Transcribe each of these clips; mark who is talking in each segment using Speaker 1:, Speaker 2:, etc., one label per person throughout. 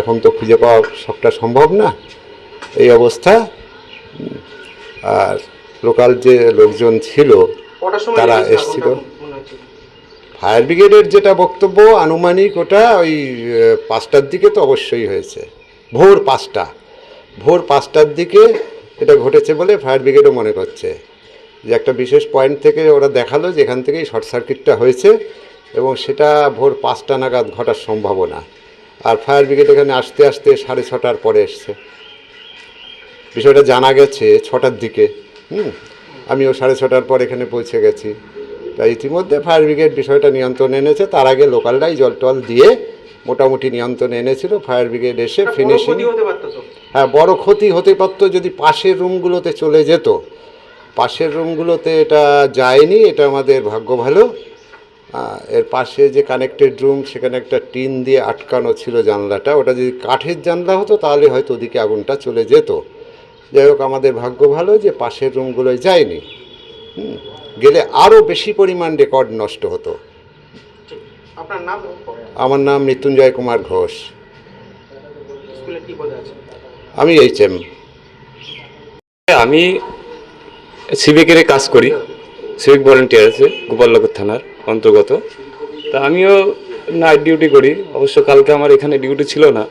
Speaker 1: এখন তো খুঁজে পাওয়া সবটা সম্ভব না। এই অবস্থা। আর লোকাল যে লোকজন ছিল তারা এসছিল। ফায়ার ব্রিগেডের যেটা বক্তব্য আনুমানিক ওটা ওই পাঁচটার দিকে তো অবশ্যই হয়েছে। ভোর পাঁচটা। ভোর পাঁচটার দিকে এটা ঘটেছে বলে ফায়ার ব্রিগেডও মনে করছে। যে একটা বিশেষ পয়েন্ট থেকে ওরা দেখাল যে এখান থেকেই শর্ট সার্কিটটা হয়েছে এবং সেটা ভোর পাঁচটা নাগাদ ঘটার সম্ভাবনা। আর ফায়ার ব্রিগেড এখানে আসতে আসতে সাড়ে ছটার পরে এসছে। বিষয়টা জানা গেছে ছটার দিকে। হুম আমিও সাড়ে ছটার পর এখানে পৌঁছে গেছি। তা ইতিমধ্যে ফায়ার ব্রিগেড বিষয়টা নিয়ন্ত্রণে এনেছে তার আগে লোকালরাই জল টল দিয়ে মোটামুটি নিয়ন্ত্রণে এনেছিল। ফায়ার ব্রিগেড এসে ফিনিশিং হ্যাঁ বড় ক্ষতি হতে পারতো যদি পাশের রুমগুলোতে চলে যেত। পাশের রুমগুলোতে এটা যায়নি এটা আমাদের ভাগ্য ভালো। এর পাশে যে কানেক্টেড রুম সেখানে একটা টিন দিয়ে আটকানো ছিল জানলাটা। ওটা যদি কাঠের জানলা হতো তাহলে হয়তো ওদিকে আগুনটা চলে যেত। যাই হোক আমাদের ভাগ্য ভালো যে পাশের রুমগুলোয় যায়নি। গেলে আরও বেশি পরিমাণ রেকর্ড নষ্ট হতো। আমার নাম মৃত্যুঞ্জয় কুমার ঘোষ।
Speaker 2: স্কুলে কি পদে আছে
Speaker 1: আমি এইচ এম।
Speaker 3: আমি সিভিকের কাজ করি সিভিক ভলেন্টিয়ার আছে গোপালনগর থানার। অন্তর্গত। তা আমিও নাইট ডিউটি করি। অবশ্য কালকে আমার এখানে ডিউটি ছিল না।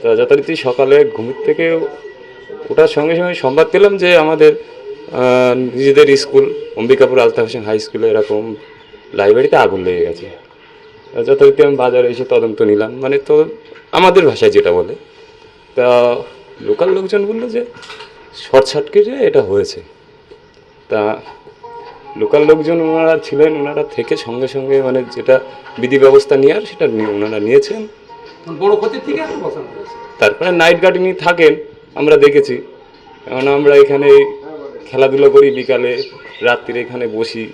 Speaker 3: তা যথারীতি সকালে ঘুমের থেকে ওঠার সঙ্গে সঙ্গে সংবাদ পেলাম যে আমাদের নিজেদের স্কুল, অম্বিকাপুর আলতা হোসেন হাই স্কুলে এরকম লাইব্রেরিতে আগুন লেগে গেছে। যথারীতি আমি বাজারে এসে তদন্ত নিলাম। মানে তো আমাদের ভাষায় যেটা বলে। তা লোকাল লোকজন বলল যে, শর্ট সার্কিটে এটা হয়েছে। তা লোকাল লোকজন ওনারা ছিলেন ওনারা থেকে সঙ্গে সঙ্গে মানে যেটা বিধি ব্যবস্থা নেওয়ার সেটা নিয়ে- ওনারা নিয়েছেন।
Speaker 4: বড় ক্ষতির থেকে
Speaker 3: তারপরে নাইট গার্ডেনই থাকেন আমরা দেখেছি। কারণ আমরা এখানে খেলাধুলো করি বিকালে রাত্রিরে এখানে বসি।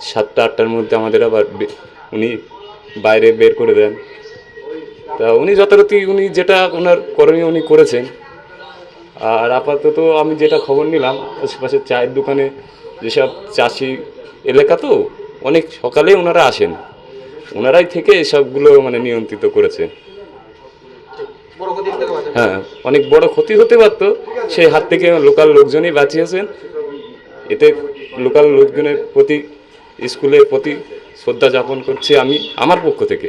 Speaker 3: সাতটা আটটার মধ্যে আমাদের আবার উনি বাইরে বের করে দেন। তা উনি যথারীতি উনি যেটা ওনার করণীয় উনি করেছেন। আর আপাতত আমি যেটা খবর নিলাম আশেপাশে চায়ের দোকানে যেসব চাষি এলাকা তো অনেক সকালে ওনারা আসেন। ওনারাই থেকে এসবগুলো মানে নিয়ন্ত্রিত করেছেন
Speaker 2: বড় ক্ষতি হতে পারতো
Speaker 3: হ্যাঁ অনেক বড় ক্ষতি হতে পারতো। সেই হাত থেকে লোকাল লোকজনই বাঁচিয়েছেন। এতে লোকাল লোকজনের প্রতি স্কুলের প্রতি শ্রদ্ধা যাপন করছি আমি আমার পক্ষ থেকে।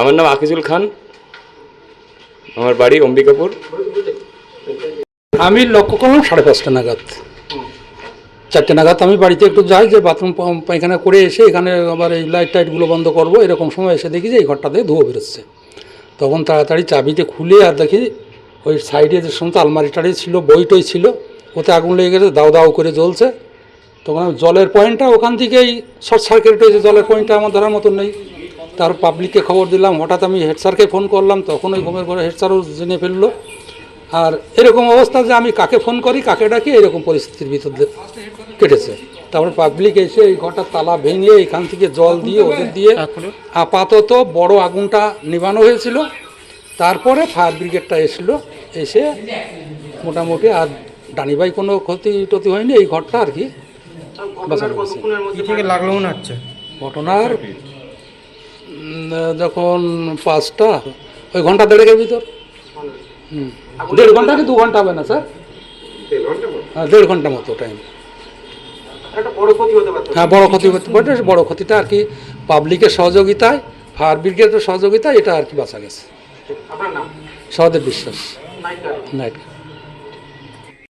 Speaker 3: আমার নাম আকিজুল খান। আমার বাড়ি অম্বিকাপুর।
Speaker 4: আমি লক্ষ্য করলাম সাড়ে পাঁচটা নাগাদ। চারটে নাগাদ আমি বাড়িতে একটু যাই, যে বাথরুম পায়খানা করে এসে এখানে আবার এই লাইট টাইটগুলো বন্ধ করব। এরকম সময় এসে দেখি যে এই ঘরটাতে ধুয়ো বেরোচ্ছে। তখন তাড়াতাড়ি চাবিতে খুলে আর দেখি ওই সাইডে যে সমস্ত আলমারি টাড়ি ছিল বই টই ছিল, ওতে আগুন লেগে গেছে, দাও দাও করে জ্বলছে। তখন জলের পয়েন্টটা ওখান থেকেই শর্ট সার্কিট হয়েছে, জলের পয়েন্টটা আমার ধরার মতন নেই। তার পাবলিককে খবর দিলাম, হঠাৎ আমি হেড স্যারকে ফোন করলাম, তখন ওই ঘুমের ঘরে হেড স্যারও জেনে ফেলল। আর এরকম অবস্থা যে আমি কাকে ফোন করি কাকে ডাকি এরকম পরিস্থিতির ভিতর দিয়ে কেটেছে। তারপর পাবলিক এসে এই ঘরটার তালা ভেঙে এখান থেকে জল দিয়ে ওদের দিয়ে আপাতত বড় আগুনটা নিবানো হয়েছিল। তারপরে ফায়ার ব্রিগেডটা এসলো এসে মোটামুটি আর ডানিবাই কোনো ক্ষতি টতি হয়নি এই ঘরটা আর কি
Speaker 5: লাগল মনে হচ্ছে?
Speaker 4: ঘটনার যখন পাঁচটা ওই ঘণ্টা দেড়েকের ভিতর। দেড় ঘণ্টা কি দু ঘণ্টা হবে না স্যার? হ্যাঁ দেড় ঘণ্টা মতো টাইম হ্যাঁ বড় ক্ষতি হতে পারে বড় ক্ষতিটা আর কি পাবলিকের সহযোগিতায় ফায়ার ব্রিগেডের সহযোগিতায় এটা আর কি বাঁচা গেছে। সহদেব বিশ্বাস। নাইট